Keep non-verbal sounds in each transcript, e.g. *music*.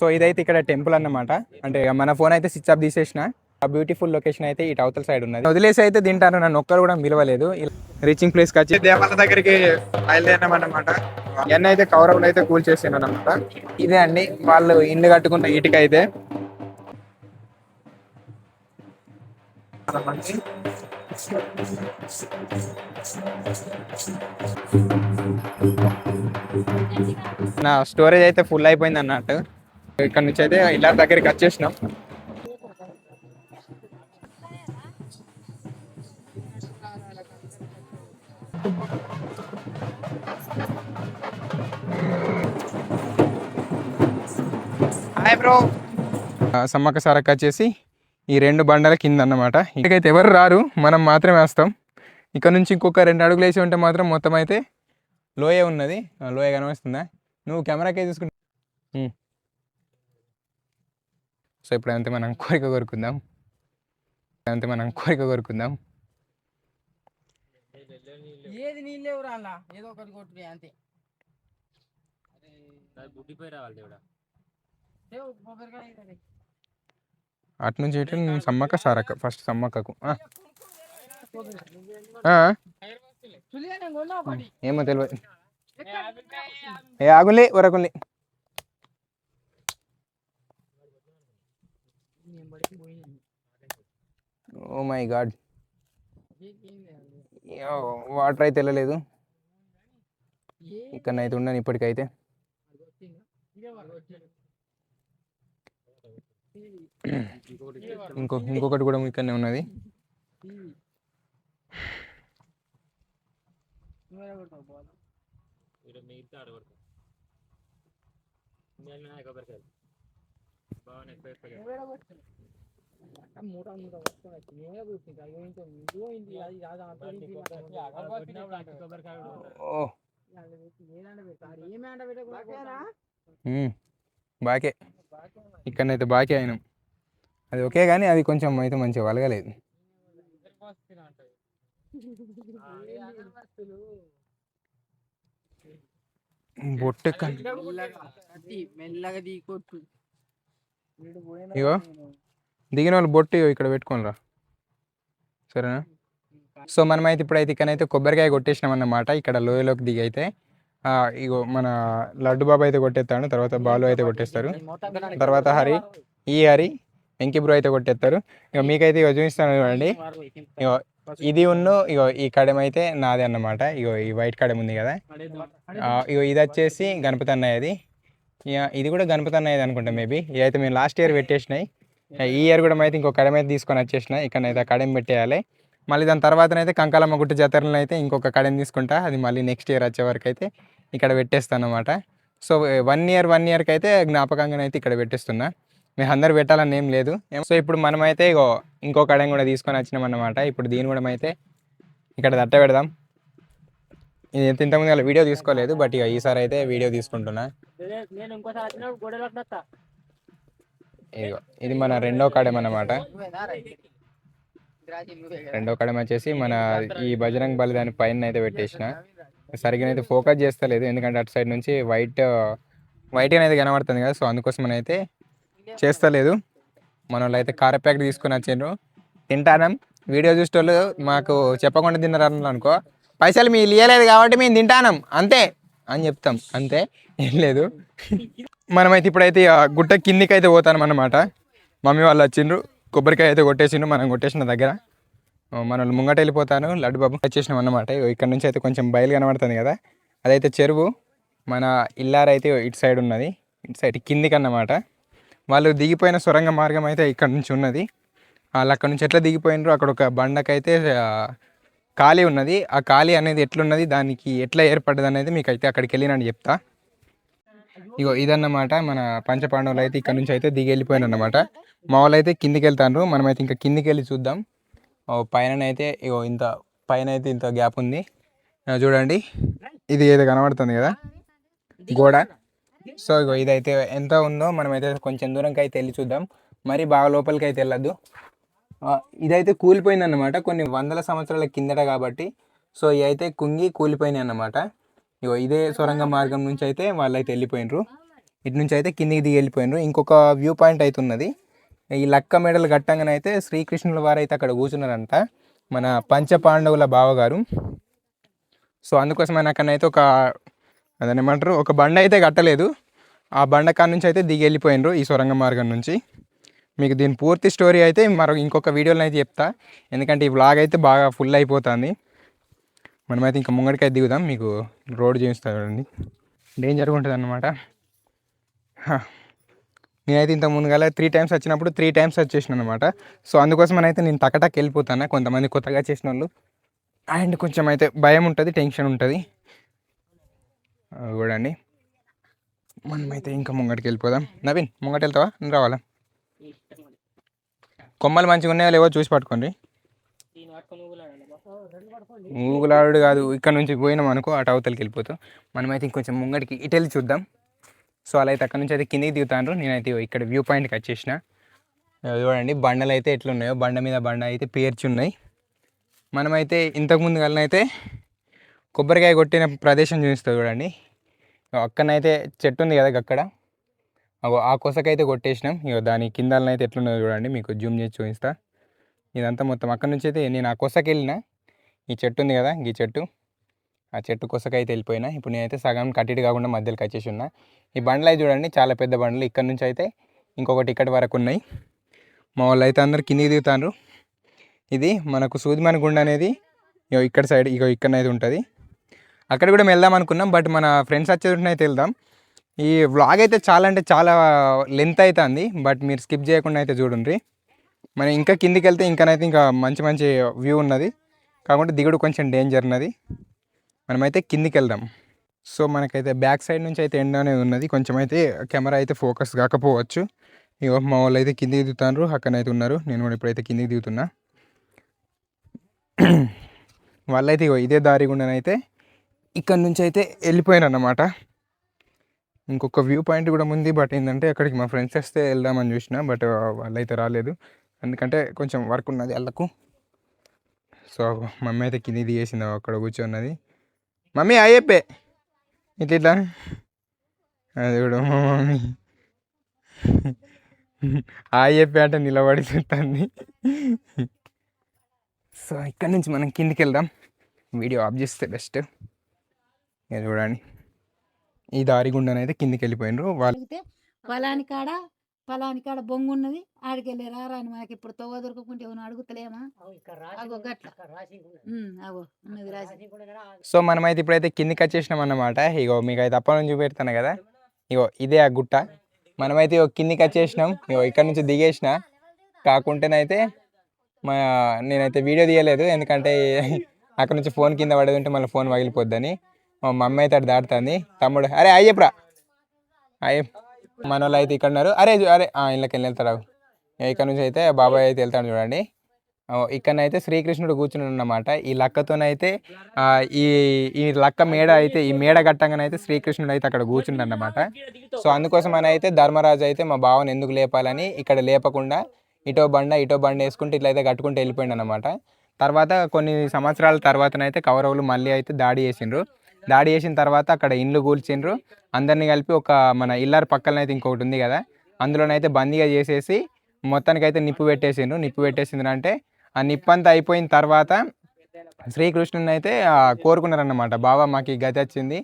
So ఇదైతే ఇక్కడ temple అన్నమాట. అంటే మన ఫోన్ అయితే స్విచ్ ఆఫ్ తీసేసిన. ఆ బ్యూటిఫుల్ లొకేషన్ అయితే ఇటు అవతల సైడ్ ఉన్నది. వదిలేసి అయితే తింటాను నన్ను ఒక్కరు కూడా మిలవలేదు రీచింగ్ ప్లేస్కి వచ్చి దేవాల దగ్గరికి బయలుదేరినాం అన్నమాట ఎన్న అయితే కౌరవులు అయితే కూల్ చేసాను అనమాట ఇదే అండి వాళ్ళు ఇల్లు కట్టుకున్న ఇటుక అయితే నా స్టోరేజ్ అయితే ఫుల్ అయిపోయింది అన్నట్టు. ఇక్కడ నుంచి అయితే ఇలా దగ్గరికి వచ్చేసినాం. హాయ్ బ్రో సమ్మక్క సారక్క వచ్చేసి ఈ రెండు బండల కింద అన్నమాట ఇక్కడికైతే ఎవరు రారు మనం మాత్రమే వేస్తాం. ఇక్కడ నుంచి ఇంకొక రెండు అడుగులు వేసి ఉంటే మాత్రం మొత్తం అయితే లోయ ఉన్నది. లోయ కనిపిస్తుందా? నువ్వు కెమెరాకే తీసుకుంటా సో ఇప్పుడు అంతే మనం కోరిక కోరుకుందాం. అంతే మనం కోరిక కోరుకుందాం. ఏది రాలా ఏదో ఒకటి కొట్టుడే అంతే. అటు నుంచి ఇటు నేను సమ్మక్క సారక్క ఫస్ట్ సమ్మక్కకు. ఏమో తెలియదు ఏ ఆగులే వరకులే ఓ మై గాడ్. వాటర్ అయితే వెళ్ళలేదు ఇక్కడనైతే ఉండను ఇప్పటికైతే. ఇంకో ఇంకొకటి కూడా ఇక్కడనే ఉన్నది ఈ. మూట మూట పట్టుకొని వచ్చి నేనే కూర్చుంటా. అది అంత బాకే ఇక్కడనైతే బాకే అయినాం అది ఓకే కానీ అది కొంచెం అయితే మంచిగా వలగలేదు బొట్టెక్క ఇగో. దిగిన వాళ్ళు బొట్టు ఇగో ఇక్కడ పెట్టుకోనరా. సరేనా? సో మనమైతే ఇప్పుడైతే ఇక్కడైతే కొబ్బరికాయ కొట్టేసినాం అన్నమాట ఇక్కడ లోయలోకి దిగి అయితే ఇగో మన లడ్డు బాబు అయితే కొట్టేస్తాడు తర్వాత బాలు అయితే కొట్టేస్తారు. తర్వాత హరి ఈ హరి వెంకీ బ్రో అయితే కొట్టేస్తారు. ఇక మీకైతే ఇక చూపిస్తాను చూడండి. ఇగో ఇది ఉన్ను ఇగో ఈ కడెం అయితే నాదే అన్నమాట. ఇగో ఈ వైట్ కడెం ఉంది కదా. ఇగో ఇది వచ్చేసి గణపతి అన్నయ్యది. ఇక ఇది కూడా గణపతి అన్నయ్యది అనుకుంటా మేబీ. ఇదైతే మేము లాస్ట్ ఇయర్ పెట్టేసినాయి. ఈ ఇయర్ కూడా అయితే ఇంకో కడమే అయితే తీసుకొని వచ్చేసిన. ఇక్కడ అయితే కడెం పెట్టేయాలి. మళ్ళీ దాని తర్వాతనైతే కంకాలమ్మ గుట్ట జాతరలో అయితే ఇంకొక కడెం తీసుకుంటా. అది మళ్ళీ నెక్స్ట్ ఇయర్ వచ్చే వరకు అయితే ఇక్కడ పెట్టేస్తాను అనమాట సో వన్ ఇయర్ వన్ ఇయర్కి అయితే జ్ఞాపకంగా అయితే ఇక్కడ పెట్టేస్తున్నా. మేము అందరు పెట్టాలని ఏం లేదు. సో ఇప్పుడు మనమైతే ఇగో ఇంకో కడం కూడా తీసుకొని వచ్చినాం అన్నమాట ఇప్పుడు దీని కూడా అయితే ఇక్కడ దట్ట పెడదాం. ఇది ఎంత ఇంతకుముందు వీడియో తీసుకోలేదు బట్ ఇక ఈసారి అయితే వీడియో తీసుకుంటున్నా నేను ఇంకోసారి వచ్చినప్పుడు గొడవలు పట్టినత్తా ఇదిగో ఇది మన రెండో కాడెం అన్నమాట రెండో కాడెం వచ్చేసి మన ఈ బజరంగ్ బలి దాని పైన అయితే పెట్టేసిన. సరిగ్గా అయితే ఫోకస్ చేస్తలేదు ఎందుకంటే అటు సైడ్ నుంచి వైట్ వైట్ అనేది కనబడుతుంది కదా సో అందుకోసం అయితే చేస్తలేదు. మన వాళ్ళు అయితే కార ప్యాకెట్ తీసుకొని వచ్చిండ్రు. తింటానం వీడియో చూసేటోళ్ళు మాకు చెప్పకుండా తిన్నారు అనుకో. పైసలు మీ ఇయ్యలేదు కాబట్టి మేము తింటానం అంతే అని చెప్తాం. అంతే. ఏం లేదు. మనమైతే ఇప్పుడైతే గుట్ట కిందికి అయితే పోతాం అన్నమాట మమ్మీ వాళ్ళు వచ్చిండ్రు కొబ్బరికాయ అయితే కొట్టేసిండ్రు మనం కొట్టేసిన దగ్గర. మనల్ని మన ముంగట వెళ్ళిపోతాను లడ్డు బాబు వచ్చేసినాం అన్నమాట ఇక్కడ నుంచి అయితే కొంచెం బయలు కనబడుతుంది కదా. అదైతే చెరువు మన ఇల్లారైతే ఇటు సైడ్ ఉన్నది ఇటు సైడ్ కిందికి అన్నమాట వాళ్ళు దిగిపోయిన సొరంగ మార్గం అయితే ఇక్కడ నుంచి ఉన్నది. వాళ్ళు అక్కడ నుంచి ఎట్లా దిగిపోయినరో అక్కడ ఒక బండకైతే ఖాళీ ఉన్నది. ఆ ఖాళీ అనేది ఎట్లున్నది దానికి ఎట్లా ఏర్పడ్డది అనేది మీకు అయితే అక్కడికి వెళ్ళినని చెప్తా. ఇగో ఇదన్నమాట మన పంచపాండవులు అయితే ఇక్కడ నుంచి అయితే దిగి వెళ్ళిపోయాను అన్నమాట మా వాళ్ళు అయితే కిందికి వెళ్తాను మనమైతే ఇంకా కిందికి వెళ్ళి చూద్దాం. ఓ పైన అయితే ఇగో ఇంత పైన అయితే ఇంత గ్యాప్ ఉంది. చూడండి. ఇది ఏదో కనబడుతుంది కదా? గోడ. సో ఇగో ఇదైతే ఎంత ఉందో మనమైతే కొంచెం దూరంకి అయితే వెళ్ళి చూద్దాం. మరి బాగా లోపలికి అయితే వెళ్ళొద్దు ఇదైతే కూలిపోయింది అన్నమాట కొన్ని వందల సంవత్సరాల కిందట కాబట్టి. సో ఇవి అయితే కుంగి కూలిపోయినాయి అన్నమాట ఇగో ఇదే సొరంగ మార్గం నుంచి అయితే వాళ్ళైతే వెళ్ళిపోయినరు. ఇటు నుంచి అయితే కిందికి దిగి వెళ్ళిపోయినారు ఇంకొక వ్యూ పాయింట్ అయితే ఉన్నది ఈ లక్క మెడలు గట్టంగానే అయితే శ్రీకృష్ణుల వారు అయితే అక్కడ కూర్చున్నారంట. మన పంచ పాండవుల బావగారు. సో అందుకోసమే నాకనైతే ఒక అదని ఏమంటారు? ఒక బండ అయితే కట్టలేదు. ఆ బండ కాడ నుంచి అయితే దిగి వెళ్ళిపోయినరు ఈ సొరంగ మార్గం నుంచి. మీకు దీని పూర్తి స్టోరీ అయితే మరో ఇంకొక వీడియోలో అయితే చెప్తా. ఎందుకంటే ఈ వ్లాగ్ అయితే బాగా ఫుల్ అయిపోతుంది. మనమైతే ఇంకా ముంగడికైతే దిగుదాం. మీకు రోడ్ చూపిస్తాను చూడండి. డేంజర్గా ఉంటుంది అన్నమాట హ. నేనైతే ఇంత ముందుగా త్రీ టైమ్స్ వచ్చినప్పుడు త్రీ టైమ్స్ వచ్చేసిన అనమాట సో అందుకోసం అయితే నేను టకటక్ వెళ్ళిపోతాను కొంతమంది కొత్తగా చేసిన వాళ్ళు అండ్ కొంచెం అయితే భయం ఉంటుంది టెన్షన్ ఉంటుంది. చూడండి మనమైతే ఇంకా ముంగటికి వెళ్ళిపోదాం. నవీన్ ముంగట వెళ్తావా? రావాలా? కొమ్మలు మంచిగా ఉన్నాయో లేవో చూసి పట్టుకోండి. మూగులాడు ఊగులాడు కాదు ఇక్కడ నుంచి పోయినాం అనుకో అటు అవతలకి వెళ్ళిపోతాం. మనమైతే ఇంకొంచెం ముంగడికి ఇటు వెళ్ళి చూద్దాం. సో అలా అయితే అక్కడ నుంచి అయితే కిందికి దిగుతాను నేనైతే ఇక్కడ వ్యూ పాయింట్కి వచ్చేసిన. చూడండి బండలు అయితే ఎట్లున్నాయో బండ మీద బండ అయితే పేర్చి ఉన్నాయి మనమైతే ఇంతకుముందు అయితే కొబ్బరికాయ కొట్టిన ప్రదేశం చూపిస్తుంది చూడండి. ఇగో అక్కడనైతే చెట్టు ఉంది కదా అక్కడ. ఆ కొసకైతే కొట్టేసినాం. ఇగో దాని కిందలనైతే ఎట్లున్నదో చూడండి. మీకు జూమ్ చేసి చూపిస్తా. ఇదంతా మొత్తం అక్కడ నుంచి అయితే నేను ఆ కొసకి వెళ్ళినా ఈ చెట్టు ఉంది కదా ఈ చెట్టు. ఆ చెట్టు కొసకైతే వెళ్ళిపోయినా. ఇప్పుడు నేనైతే సగం కట్టిటి కాకుండా మధ్యలోకి వచ్చేసి ఉన్నా. ఈ బండ్లు అయితే చూడండి చాలా పెద్ద బండ్లు. ఇక్కడ నుంచి అయితే ఇంకొకటి ఇక్కడి వరకు ఉన్నాయి. మా వాళ్ళు అయితే అందరు కిందికి దిగుతారు ఇది మనకు సూదిమని గుండ అనేది ఇగో ఇక్కడ సైడ్ ఇగో ఇక్కడనైతే ఉంటుంది. అక్కడ కూడా వెళ్దాం అనుకున్నాం బట్ మన ఫ్రెండ్స్ వచ్చేది అయితే వెళ్దాం. ఈ వ్లాగ్ అయితే చాలా అంటే చాలా లెంత్ అవుతుంది బట్ మీరు స్కిప్ చేయకుండా అయితే చూడండి. మనం ఇంకా కిందికి వెళ్తే ఇంకానైతే ఇంకా మంచి మంచి వ్యూ ఉన్నది. కాకుండా దిగుడు కొంచెం డేంజర్ ఉన్నది మనమైతే కిందికి వెళ్దాం సో మనకైతే బ్యాక్ సైడ్ నుంచి అయితే ఎండ అనేది ఉన్నది. కొంచెం అయితే కెమెరా అయితే ఫోకస్ కాకపోవచ్చు. ఇగో మా వాళ్ళు అయితే కిందికి అక్కడ అయితే ఉన్నారు. నేను కూడా ఇప్పుడైతే కిందికి దిగుతున్నా. వాళ్ళైతే ఇగో ఇదే దారి గుండానైతే ఇక్కడ నుంచి అయితే వెళ్ళిపోయాను అన్నమాట ఇంకొక వ్యూ పాయింట్ కూడా ఉంది. బట్ ఏంటంటే అక్కడికి మా ఫ్రెండ్స్ వస్తే వెళ్దామని చూసిన బట్ వాళ్ళైతే రాలేదు. ఎందుకంటే కొంచెం వర్క్ ఉన్నది వాళ్ళకు. సో మమ్మీ అయితే కింది దిగేసింది. అక్కడ కూర్చున్నది మమ్మీ అయ్యప్పే ఇట్లా ఇట్లా. అది కూడా మా మమ్మీ. అయ్యప్పే అంటే నిలబడి చూస్తుంది సో ఇక్కడ నుంచి మనం కిందికి వెళ్దాం. వీడియో ఆఫ్ చేస్తే బెస్ట్. ఇది చూడండి. ఈ దారి గుండానైతే కిందికి వెళ్ళిపోయినారు. వాళ్ళు అడిగితే కాడ ఫలాని కాడ బొంగు ఉన్నది ఆడికెళ్ళి రారా అని మనకి ఇప్పుడు తవ్వ దొరకకుంటే ఏమైనా అడుగుతలేమా? అగో గట్ల. అగో ఉన్నది రాసి. సో మనమైతే ఇప్పుడైతే కిందికి వచ్చేసినాం అన్నమాట ఇగో మీకు అయితే అప్పటి నుంచి చూపెడతాను కదా. ఇగో ఇదే ఆ గుట్ట. మనమైతే ఇగో కిందికి వచ్చేసినాం. ఇగో ఇక్కడ నుంచి దిగేసిన. కాకుంటేనైతే మా నేనైతే వీడియో తీయలేదు. ఎందుకంటే అక్కడ నుంచి ఫోన్ కింద పడేది ఉంటే మళ్ళీ ఫోన్ పగిలిపోద్దని. మా మమ్మీ అయితే అటు దాటుతుంది. తమ్ముడు అరే అయ్యప్రా అయ్య మన వాళ్ళు అయితే ఇక్కడ ఉన్నారు అరే అరే ఇళ్ళకి వెళ్ళి వెళ్తాడు ఇక్కడ నుంచి అయితే బాబాయ్ అయితే వెళ్తాడు చూడండి. ఇక్కడనైతే శ్రీకృష్ణుడు కూర్చున్నాడు అన్నమాట ఈ లక్కతోనైతే ఈ ఈ లక్క మేడ అయితే ఈ మేడ గట్టంగానైతే శ్రీకృష్ణుడు అయితే అక్కడ కూర్చుండు అన్నమాట సో అందుకోసం అని అయితే ధర్మరాజు అయితే మా బావని ఎందుకు లేపాలని ఇక్కడ లేపకుండా ఇటో బండ ఇటో బండ వేసుకుంటే ఇట్లా అయితే కట్టుకుంటూ వెళ్ళిపోయిండు అనమాట తర్వాత కొన్ని సంవత్సరాల తర్వాతనైతే కౌరవులు మళ్ళీ అయితే దాడి చేసిండ్రు. దాడి చేసిన తర్వాత అక్కడ ఇండ్లు కూల్చిండ్రు. అందరినీ కలిపి ఒక మన ఇల్లర్ పక్కన అయితే ఇంకొకటి ఉంది కదా అందులోనైతే బందీగా చేసేసి మొత్తానికి అయితే నిప్పు పెట్టేసిండ్రు. నిప్పు పెట్టేసిండ్రు అంటే ఆ నిప్పు అంతా అయిపోయిన తర్వాత శ్రీకృష్ణుని అయితే కోరుకున్నారన్నమాట. బాబా మాకు గతి వచ్చింది.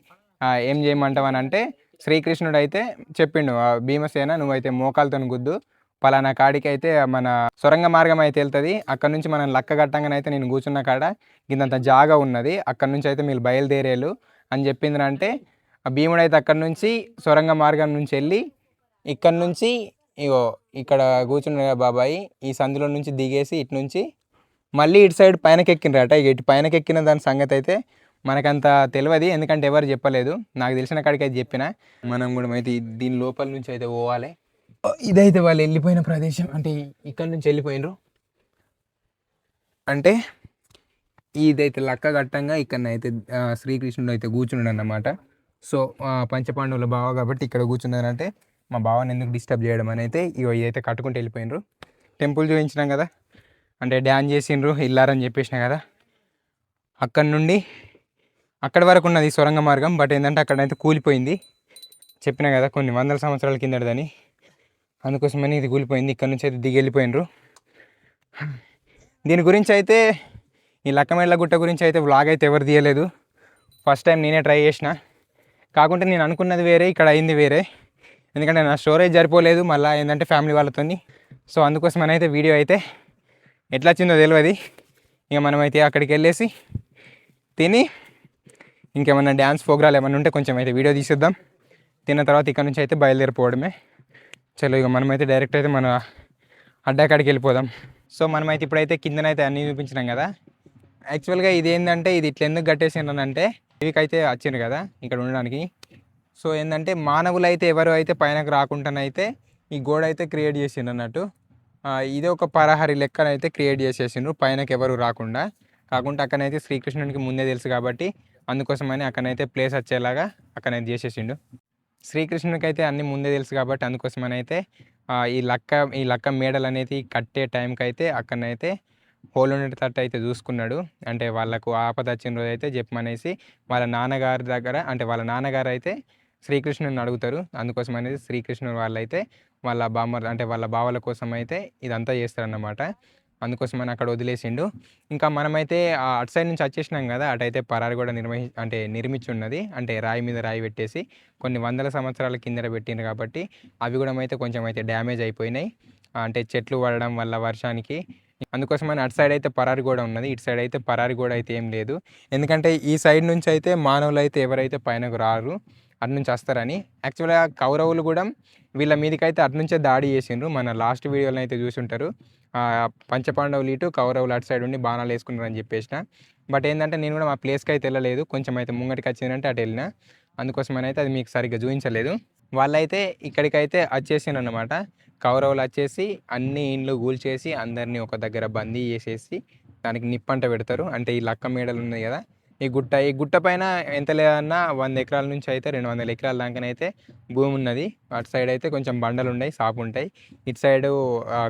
ఏం చేయమంటావు అని అంటే శ్రీకృష్ణుడు అయితే చెప్పిండు "ఆ, భీమసేన నువ్వైతే మోకాలతో గుద్దు. పలానా కాడికి అయితే మన సొరంగ మార్గం అయితే వెళ్తుంది. అక్కడ నుంచి మనం లక్క గట్టంగానైతే నేను కూర్చున్న కాడ ఇంతంత జాగా ఉన్నది. అక్కడ నుంచి అయితే మీరు బయలుదేరేలు. అని చెప్పింది అంటే ఆ భీముడు అయితే అక్కడి నుంచి సొరంగ మార్గం నుంచి వెళ్ళి ఇక్కడి నుంచి ఇగో ఇక్కడ కూర్చున్న బాబాయి ఈ సందులో నుంచి దిగేసి ఇటు నుంచి మళ్ళీ ఇటు సైడ్ పైనకెక్కినరట ఇక ఇటు పైనకెక్కిన దాని సంగతి అయితే మనకంత తెలియదు ఎందుకంటే ఎవరు చెప్పలేదు. నాకు తెలిసిన కాడికి అయితే చెప్పిన. మనం కూడా అయితే దీని లోపల నుంచి అయితే పోవాలి. ఇదైతే వాళ్ళు వెళ్ళిపోయిన ప్రదేశం. అంటే ఇక్కడ నుంచి వెళ్ళిపోయినరు. అంటే ఇదైతే లక్క గట్టంగా ఇక్కడనైతే శ్రీకృష్ణుడు అయితే కూర్చున్నాడు అన్నమాట సో పంచపాండవుల బావ కాబట్టి ఇక్కడ కూర్చున్నారంటే మా బావని ఎందుకు డిస్టర్బ్ చేయడం అని అయితే ఇక ఇదైతే కట్టుకుంటూ వెళ్ళిపోయినరు. టెంపుల్ చూపించినాం కదా అంటే డ్యాన్స్ చేసిండ్రు ఇల్లారని చెప్పేసిన కదా. అక్కడి నుండి అక్కడి వరకు ఉన్నది సొరంగ మార్గం బట్ ఏంటంటే అక్కడైతే కూలిపోయింది. చెప్పిన కదా కొన్ని వందల సంవత్సరాల కిందటిదని. అందుకోసమని ఇది కూలిపోయింది ఇక్కడ నుంచి అయితే దిగి వెళ్ళిపోయినరు. దీని గురించి అయితే ఈ లక్కమెళ్ళ గుట్ట గురించి అయితే వ్లాగ్ అయితే ఎవరు తీయలేదు. ఫస్ట్ టైం నేనే ట్రై చేసిన. కాకుంటే నేను అనుకున్నది వేరే ఇక్కడ అయింది వేరే. ఎందుకంటే నా స్టోరేజ్ సరిపోలేదు మళ్ళీ ఏంటంటే ఫ్యామిలీ వాళ్ళతో సో అందుకోసం అయితే వీడియో అయితే ఎట్లా వచ్చిందో తెలియదు ఇక మనమైతే అక్కడికి వెళ్ళేసి తిని ఇంకేమన్నా డ్యాన్స్ ప్రోగ్రాలు ఏమన్నా ఉంటే కొంచెం అయితే వీడియో తీసేద్దాం. తిన్న తర్వాత ఇక్కడ నుంచి అయితే బయలుదేరిపోవడమే. చలో ఇక మనమైతే డైరెక్ట్ అయితే మన అడ్డాకాడికి వెళ్ళిపోదాం. సో మనమైతే ఇప్పుడైతే కిందనైతే అన్నీ చూపించినాం కదా. యాక్చువల్గా ఇది ఏంటంటే ఇది ఇట్లా ఎందుకు కట్టేసిండ్రు ఇవికైతే వచ్చిండ్రు కదా ఇక్కడ ఉండడానికి. సో ఏంటంటే మానవులు అయితే ఎవరు అయితే పైనకు రాకుండానైతే ఈ గోడ అయితే క్రియేట్ చేసిండ్రు అన్నట్టు ఇదే ఇది ఒక పరహరి లెక్కనైతే క్రియేట్ చేసేసిండ్రు పైనకి ఎవరు రాకుండా. కాకుండా అక్కడైతే శ్రీకృష్ణునికి ముందే తెలుసు కాబట్టి అందుకోసమని అక్కడైతే ప్లేస్ వచ్చేలాగా అక్కడైతే చేసేసిండు. శ్రీకృష్ణునికి అయితే అన్ని ముందే తెలుసు కాబట్టి అందుకోసమని అయితే ఈ లక్క ఈ లక్క మేడలు అనేది కట్టే టైంకి అయితే అక్కడనైతే హోల్ ఉండేటట్టు అయితే చూసుకున్నాడు. అంటే వాళ్ళకు ఆపద వచ్చిన రోజు అయితే చెప్పమనేసి వాళ్ళ నాన్నగారి దగ్గర అంటే వాళ్ళ నాన్నగారు అయితే శ్రీకృష్ణుని అడుగుతారు. అందుకోసం అనేది శ్రీకృష్ణుడు వాళ్ళైతే వాళ్ళ బామ్మ అంటే వాళ్ళ బావల కోసం అయితే ఇదంతా చేస్తారన్నమాట. అందుకోసం అని అక్కడ వదిలేసిండు. ఇంకా మనమైతే ఆ అటు సైడ్ నుంచి వచ్చేసినాం కదా అటైతే పరారు కూడా నిర్వహి అంటే నిర్మించి ఉన్నది అంటే రాయి మీద రాయి పెట్టేసి కొన్ని వందల సంవత్సరాల కిందట పెట్టిండ్రు కాబట్టి అవి కూడా అయితే కొంచెం అయితే డ్యామేజ్ అయిపోయినాయి. అంటే చెట్లు పడడం వల్ల వర్షానికి అందుకోసమని అటు సైడ్ అయితే పరారి గోడ ఉన్నది ఇటు సైడ్ అయితే పరారి గోడ అయితే ఏం లేదు. ఎందుకంటే ఈ సైడ్ నుంచి అయితే మానవులు అయితే ఎవరైతే పైనకు రారు అటు నుంచి వస్తారని. యాక్చువల్గా కౌరవులు కూడా వీళ్ళ మీదకైతే అటు నుంచే దాడి చేసిండ్రు. మన లాస్ట్ వీడియోలో అయితే చూసుంటారు. పంచపాండవులు ఇటు కౌరవులు అటు సైడ్ ఉండి బాణాలు వేసుకున్నారు అని చెప్పేసిన. బట్ ఏంటంటే నేను కూడా మా ప్లేస్కి అయితే వెళ్ళలేదు. కొంచెం అయితే ముంగటికి వచ్చిందంటే అటు వెళ్ళిన. అందుకోసమని అయితే అది మీకు సరిగ్గా చూపించలేదు. వాళ్ళైతే ఇక్కడికైతే వచ్చేసిండ్రు అనమాట కౌరవులు వచ్చేసి అన్ని ఇండ్లు కూల్చేసి అందరినీ ఒక దగ్గర బందీ చేసేసి దానికి నిప్పంట పెడతారు. అంటే ఈ లక్క మేడలు ఉన్నాయి కదా ఈ గుట్ట ఈ గుట్ట పైన ఎంత లేదన్నా వంద ఎకరాల నుంచి అయితే రెండు వందల ఎకరాల దాకానైతే భూమి ఉన్నది అటు సైడ్ అయితే కొంచెం బండలు ఉన్నాయి సాపు ఉంటాయి ఇటు సైడ్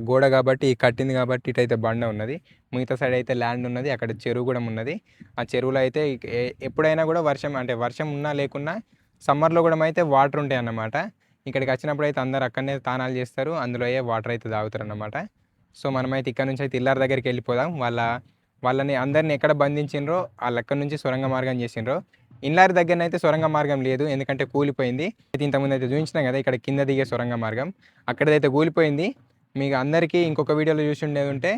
గోడ కాబట్టి కట్టింది కాబట్టి ఇటు అయితే బండ ఉన్నది. మిగతా సైడ్ అయితే ల్యాండ్ ఉన్నది. అక్కడ చెరువు కూడా ఉన్నది ఆ చెరువులో అయితే ఎప్పుడైనా కూడా వర్షం అంటే వర్షం ఉన్నా లేకున్నా సమ్మర్లో కూడా అయితే వాటర్ ఉంటాయి అన్నమాట. ఇక్కడికి వచ్చినప్పుడు అయితే అందరు అక్కడనే తానాలు చేస్తారు. అందులో అయ్యే వాటర్ అయితే తాగుతారు అన్నమాట. సో మనమైతే ఇక్కడ నుంచి అయితే ఇల్లారి దగ్గరికి వెళ్ళిపోదాం. వాళ్ళ వాళ్ళని అందరిని ఎక్కడ బంధించిండ్రో వాళ్ళ ఎక్కడి నుంచి సొరంగ మార్గం చేసిండ్రో ఇల్లారి దగ్గర అయితే సొరంగ మార్గం లేదు. ఎందుకంటే కూలిపోయింది. అయితే ఇంతకుముందు అయితే చూపించినాం కదా ఇక్కడ కింద దిగే సొరంగ మార్గం. అక్కడైతే కూలిపోయింది. మీకు అందరికీ ఇంకొక వీడియోలో చూసి ఉండేది ఉంటే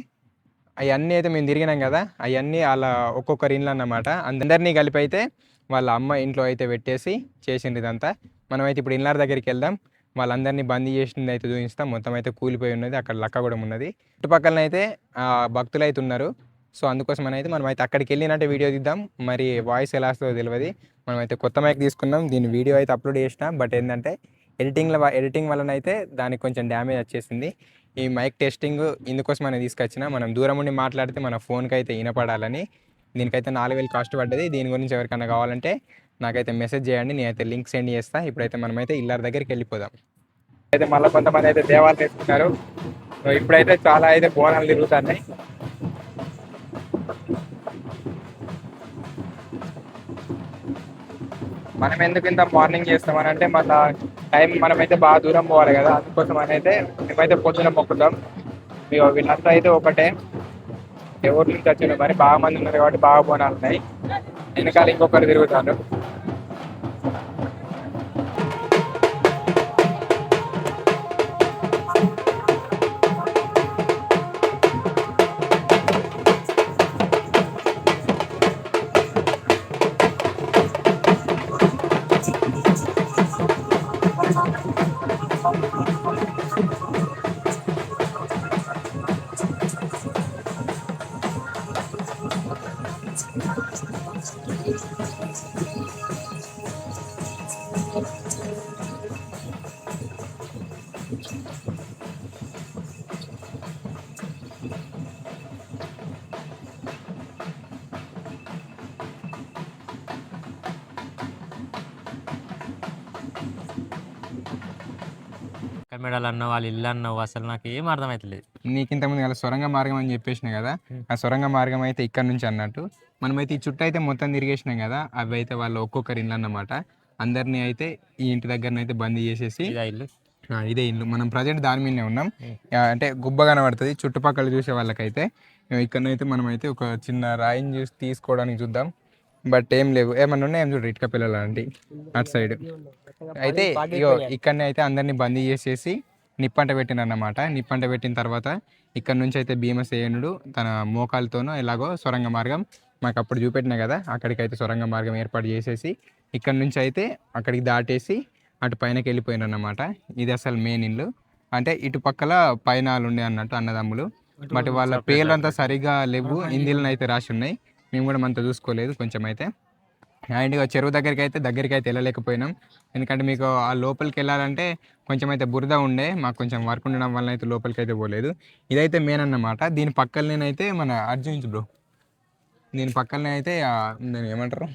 అవన్నీ అయితే మేము తిరిగినాం కదా. అవన్నీ వాళ్ళ ఒక్కొక్కరి ఇండ్లు అన్నమాట. అందరినీ కలిపి అయితే వాళ్ళ అమ్మ ఇంట్లో అయితే పెట్టేసి చేసిండ్రు ఇదంతా మనమైతే ఇప్పుడు ఇన్లార్ దగ్గరికి వెళ్దాం. వాళ్ళందరినీ బందీ చేసింది అయితే చూపిస్తాం. మొత్తం అయితే కూలిపోయి ఉన్నది. అక్కడ లక్క కూడా ఉన్నది. చుట్టుపక్కల అయితే ఆ, భక్తులు అయితే ఉన్నారు. సో అందుకోసం అయితే మనం అయితే అక్కడికి వెళ్ళినట్టే వీడియో తీద్దాం. మరి వాయిస్ ఎలా వస్తుందో తెలియదు. మనం అయితే కొత్త మైక్ తీసుకున్నాం. దీని వీడియో అయితే అప్లోడ్ చేసిన. బట్ ఏంటంటే ఎడిటింగ్ల ఎడిటింగ్ వలన అయితే దానికి కొంచెం డ్యామేజ్ వచ్చేసింది. ఈ మైక్ టెస్టింగ్ ఇందుకోసం మనం తీసుకొచ్చిన. మనం దూరం ఉండి మాట్లాడితే మన ఫోన్కి అయితే వినపడాలని. దీనికైతే నాలుగు వేలు కాస్ట్ పడ్డది. దీని గురించి ఎవరికైనా కావాలంటే నాకైతే మెసేజ్ చేయండి. నేనైతే లింక్ సెండ్ చేస్తా. ఇప్పుడైతే మనమైతే ఇల్లర్ దగ్గరికి వెళ్ళిపోదాం. అయితే మళ్ళీ కొంతమంది అయితే దేవాలు తెచ్చుకున్నారు ఇప్పుడైతే చాలా అయితే బోనాలు తిరుగుతున్నాయి. మనం ఎందుకు ఇంత మార్నింగ్ చేస్తామని అంటే మళ్ళీ టైం మనమైతే బాగా దూరం పోవాలి కదా. అందుకోసం అని అయితే మేమైతే పొద్దున మొక్కుతాం. ఇగో వీళ్ళంతా అయితే ఒకటే. ఎవరి నుంచి వచ్చిన మరి బాగా మంది ఉన్నారు కాబట్టి బాగా బోనాలు ఉన్నాయి. వెనకాల ఇంకొకరు తిరుగుతారు. Thank *laughs* you. కమెడాలు అన్నావు వాళ్ళ ఇల్లు అన్నావు అసలు నాకు ఏం అర్థమవుతలేదు నీకు ఇంతకుముందు కదా సొరంగ మార్గం అని చెప్పేసిన కదా. ఆ సొరంగ మార్గం అయితే ఇక్కడ నుంచి అన్నట్టు. మనమైతే ఈ చుట్టూ అయితే మొత్తం తిరిగేసినాం కదా అవి అయితే వాళ్ళు ఒక్కొక్కరి ఇల్లు అన్నమాట. అందరినీ అయితే ఈ ఇంటి దగ్గరనైతే బందీ చేసేసి ఇదా ఇల్లు. ఇదే ఇల్లు. మనం ప్రజెంట్ దాని మీదనే ఉన్నాం. అంటే గుబ్బ కనబడుతుంది చుట్టుపక్కల చూసే వాళ్ళకైతే. ఇక్కడనైతే మనం అయితే ఒక చిన్న రాయిని చూసి తీసుకోవడానికి చూద్దాం. బట్ ఏం లేవు. ఏమన్నా ఉన్నాయి? ఏం చూడు ఇటుక పిల్లలు లాంటి. అటు సైడ్. అయితే ఇగో ఇక్కడనే అయితే అందరినీ బందీ చేసేసి నిప్పంట పెట్టినన్నమాట. నిప్పంట పెట్టిన తర్వాత ఇక్కడ నుంచి అయితే భీమసేనుడు తన మోకాలతోనో ఎలాగో సొరంగ మార్గం మాకు అప్పుడు చూపెట్టినా కదా అక్కడికి అయితే సొరంగ మార్గం ఏర్పాటు చేసేసి ఇక్కడ నుంచి అయితే అక్కడికి దాటేసి అటు పైనకి వెళ్ళిపోయినన్నమాట. ఇది అసలు మెయిన్ ఇల్లు. అంటే ఇటు పక్కల పైన వాళ్ళు ఉండే అన్నట్టు అన్నదమ్ములు. బట్ వాళ్ళ పేర్లు అంతా సరిగా లేవు. హిందీలో అయితే రాసి ఉన్నాయి. మేము కూడా అంత చూసుకోలేదు కొంచెం అయితే. అండ్ ఇక చెరువు దగ్గరికి అయితే దగ్గరికి అయితే వెళ్ళలేకపోయినాం. ఎందుకంటే మీకు ఆ లోపలికి వెళ్ళాలంటే కొంచెం అయితే బురద ఉండే మాకు కొంచెం వర్క్ ఉండడం వల్ల అయితే లోపలికి అయితే పోలేదు. ఇదైతే మెయిన్ అన్నమాట. దీని పక్కలనేనైతే మన అర్జున్ బ్రో. దీని పక్కనే అయితే ఆ, దాన్ని ఏమంటారు?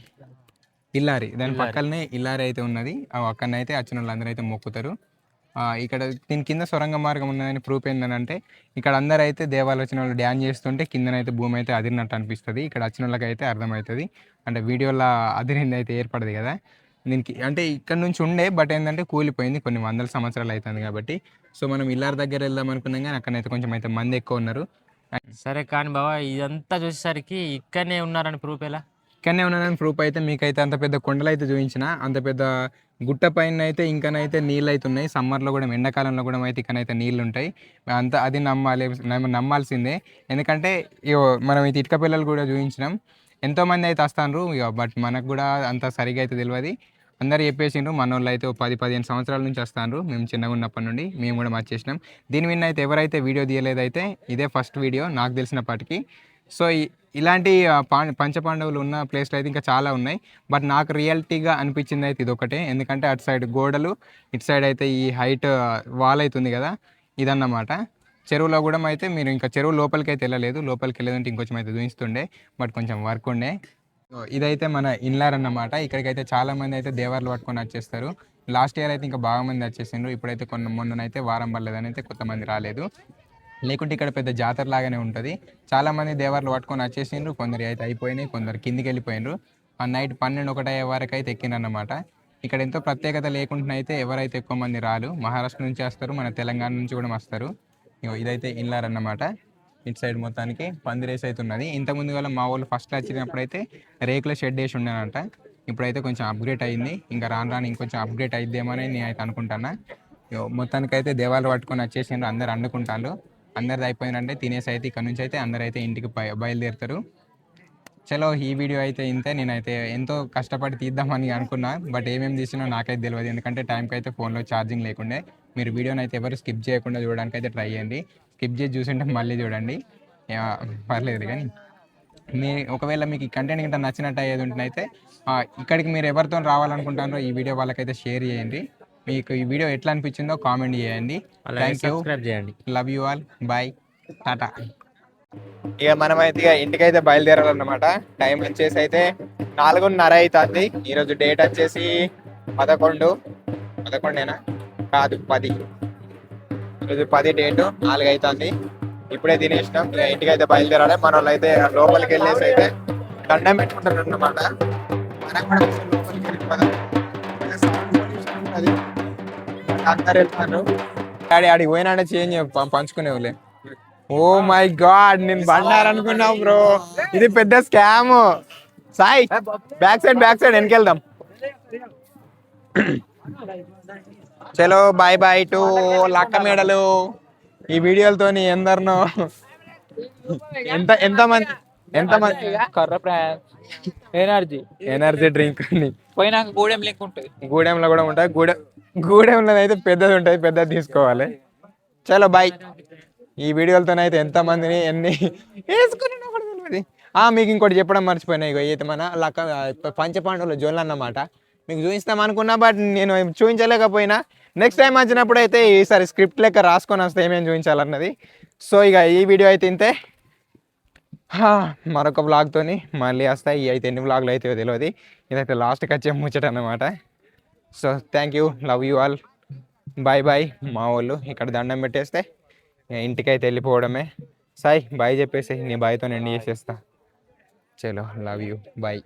ఇల్లారి. దాని పక్కనే ఇల్లారి అయితే ఉన్నది. ఆ అక్కడనే అయితే వచ్చిన వాళ్ళందరూ అయితే మొక్కుతారు. ఇక్కడ దీని కింద సొరంగ మార్గం ఉన్నదని ప్రూఫ్ ఏంటంటే ఇక్కడ అందరూ అయితే దేవాలు వచ్చిన వాళ్ళు డ్యాన్ చేస్తుంటే కిందనైతే భూమి అయితే అదిరినట్టు అనిపిస్తుంది. ఇక్కడ వచ్చిన వాళ్ళకి అయితే అర్థమవుతుంది అంటే వీడియోలో అదిరింది అయితే ఏర్పడదు కదా. దీనికి అంటే ఇక్కడ నుంచి ఉండే బట్ ఏంటంటే కూలిపోయింది. కొన్ని వందల సంవత్సరాలు అవుతుంది కాబట్టి. సో మనం ఇల్లారి దగ్గర వెళ్దాం అనుకున్నాం కానీ అక్కడైతే కొంచెం అయితే మంది ఎక్కువ ఉన్నారు. సరే కానీ బాబా ఇదంతా చూసేసరికి ఇక్కడనే ఉన్నారని ప్రూఫ్ ఎలా? ఇక్కడనే ఉన్నానని ప్రూఫ్ అయితే మీకైతే అంత పెద్ద కొండలు అయితే చూపించిన. అంత పెద్ద గుట్ట పైన అయితే ఇంకనైతే నీళ్ళు అయితే ఉన్నాయి సమ్మర్లో కూడా ఎండాకాలంలో కూడా అయితే ఇక్కడైతే నీళ్ళు ఉంటాయి అంత అది నమ్మాలి నమ్మాల్సిందే. ఎందుకంటే ఇగో మనం ఈ ఇటుక పిల్లలు కూడా చూపించినాం ఎంతోమంది అయితే వస్తాను ఇక బట్ మనకు కూడా అంత సరిగా అయితే తెలియదు అందరు చెప్పేసిండ్రు మన వాళ్ళు అయితే పది పదిహేను సంవత్సరాల నుంచి వస్తాను మేము చిన్నగా ఉన్నప్పటి నుండి మేము కూడా మార్చేసినాం. దీని మీద అయితే ఎవరైతే వీడియో తీయలేదైతే ఇదే ఫస్ట్ వీడియో. నాకు తెలిసినప్పటికీ సో ఇలాంటి పా- పంచపాండవులు ఉన్న ప్లేస్లు అయితే ఇంకా చాలా ఉన్నాయి. బట్ నాకు రియాలిటీగా అనిపించింది అయితే ఇది ఒకటే ఎందుకంటే అటు సైడ్ గోడలు ఇటు సైడ్ అయితే ఈ హైట్ వాల్ అవుతుంది కదా ఇదన్నమాట. చెరువులో కూడా అయితే మీరు ఇంకా చెరువు లోపలికి అయితే వెళ్ళలేదు. లోపలికి వెళ్ళేదంటే ఇంకొంచెం అయితే చూపిస్తుండే బట్ కొంచెం వర్క్ ఉండే. ఇదైతే మన ఇన్లార్ అన్నమాట. ఇక్కడికైతే చాలామంది అయితే దేవర్లు పట్టుకొని వచ్చేస్తారు. లాస్ట్ ఇయర్ అయితే ఇంకా బాగా మంది వచ్చేసిండ్రు. ఇప్పుడైతే కొన్ని మొన్ననైతే వారం పర్లేదని అయితే కొంతమంది రాలేదు. లేకుంటే ఇక్కడ పెద్ద జాతర లాగానే ఉంటుంది. చాలామంది దేవర్లు పట్టుకొని వచ్చేసిండ్రు కొందరు అయితే అయిపోయినాయి కొందరు కిందికి వెళ్ళిపోయినరు ఆ నైట్ పన్నెండు ఒకటి అయ్యే వరకు అయితే ఎక్కినన్నమాట ఇక్కడ ఎంతో ప్రత్యేకత లేకుండా అయితే ఎవరైతే ఎక్కువ మంది రాలు మహారాష్ట్ర నుంచి వస్తారు మన తెలంగాణ నుంచి కూడా వస్తారు. ఇగో ఇదైతే ఇన్లార్ అన్నమాట ఇటు సైడ్ మొత్తానికి పందిరేసి అయితే ఉన్నది. ఇంతకుముందు వల్ల మా వాళ్ళు ఫస్ట్ వచ్చినప్పుడు అయితే రేకుల షెడ్ వేసి ఉండేనంట ఇప్పుడైతే కొంచెం అప్గ్రేడ్ అయింది. ఇంకా రాను రాను ఇంకొంచెం అప్గ్రేడ్ అయిద్దేమని నేను అయితే అనుకుంటాను ఇగో మొత్తానికైతే దేవాలు పట్టుకొని వచ్చేసిండ్రు అందరు అండుకుంటారు అందరిది అయిపోయిందంటే తినేసి అయితే ఇక్కడ నుంచి అయితే అందరు అయితే ఇంటికి బయలుదేరుతారు. చలో ఈ వీడియో అయితే ఇంతే. నేనైతే ఎంతో కష్టపడి తీద్దామని అనుకున్నా. బట్ ఏమేమి తీసినా నాకైతే తెలియదు ఎందుకంటే టైంకి అయితే ఫోన్లో ఛార్జింగ్ లేకుండే. మీరు వీడియోని అయితే ఎవరు స్కిప్ చేయకుండా చూడడానికి అయితే ట్రై చేయండి. స్కిప్ చేసి చూసింటే మళ్ళీ చూడండి. పర్లేదు కానీ. మీ ఒకవేళ మీకు ఈ కంటెంట్ గిట్ట నచ్చినట్టు అయ్యేది ఉంటేనైతే ఇక్కడికి మీరు ఎవరితో రావాలనుకుంటారో ఈ వీడియో వాళ్ళకైతే షేర్ చేయండి. మీకు ఈ వీడియో ఎట్లా అనిపించిందో కామెంట్ చేయండి. థ్యాంక్ యూ సబ్స్క్రైబ్ చేయండి. Love you all bye tata ఇక మనం అయితే ఇక ఇంటికైతే బయలుదేరాలన్నమాట. టైం వచ్చేసి అయితే నాలుగున్నర అవుతుంది ఈరోజు డేట్ వచ్చేసి పదకొండు. పదకొండేనా? కాదు పది. ఈరోజు పది డేటు నాలుగు అవుతుంది ఇప్పుడే తినేసినాం. ఇక ఇంటికి అయితే బయలుదేరాలి. మన వాళ్ళు అయితే లోపలికి వెళ్ళేసి అయితే దండం పెట్టుకుంటారు అన్నమాట మనం కూడా లోపలికి వెళ్ళిపోదాం. అందరు వెళ్తారు డాడీ ఆడికి పోయినాడే చేంజ్ పంచుకునేవులే. ఓ మై గాడ్ నేను బండారనుకున్నా బ్రో. ఇది పెద్ద scam. Sai back side back side వెనకెళ్దాం. చలో బాయ్ బాయ్ టు లక్క మేడలు. ఈ వీడియోలతోని ఎందరినో. ఎంత ఎంత మంది ఎంత మంది? కర్ర ఎనర్జీ. ఎనర్జీ డ్రింక్ పోయినాక గూడెం లెక్క ఉంటుంది. గూడెంలో కూడా ఉంటుంది. గూడెం గూడే అయితే పెద్దది ఉంటుంది పెద్దది తీసుకోవాలి. చలో బాయ్ ఈ వీడియోలతోనైతే ఎంతమందిని ఎన్ని వేసుకుని ఆ, మీకు ఇంకోటి చెప్పడం మర్చిపోయినా ఇగో అయితే మన లక్క పంచపాండవుల జోన్లు అన్నమాట. మీకు చూపిస్తాం అనుకున్నా బట్ నేను చూపించలేకపోయినా. నెక్స్ట్ టైం వచ్చినప్పుడు అయితే ఈసారి స్క్రిప్ట్ లెక్క రాసుకొని వస్తే ఏమేమి చూపించాలన్నది. సో ఇక ఈ వీడియో అయితే ఇంతే. మరొక బ్లాగ్తోని మళ్ళీ వస్తాయి. అయితే ఎన్ని బ్లాగ్లు అయితే తెలియదు ఇదైతే లాస్ట్కి వచ్చే ముచ్చట అన్నమాట so thank you love you all bye bye మా వాళ్ళు ఇక్కడ దండం పెట్టేస్తే ఇంటికైతే వెళ్ళిపోవడమే. సాయి బాయ్ చెప్పేసి నీ బాయ్తో నేను చేసేస్తా. చలో లవ్ యూ బాయ్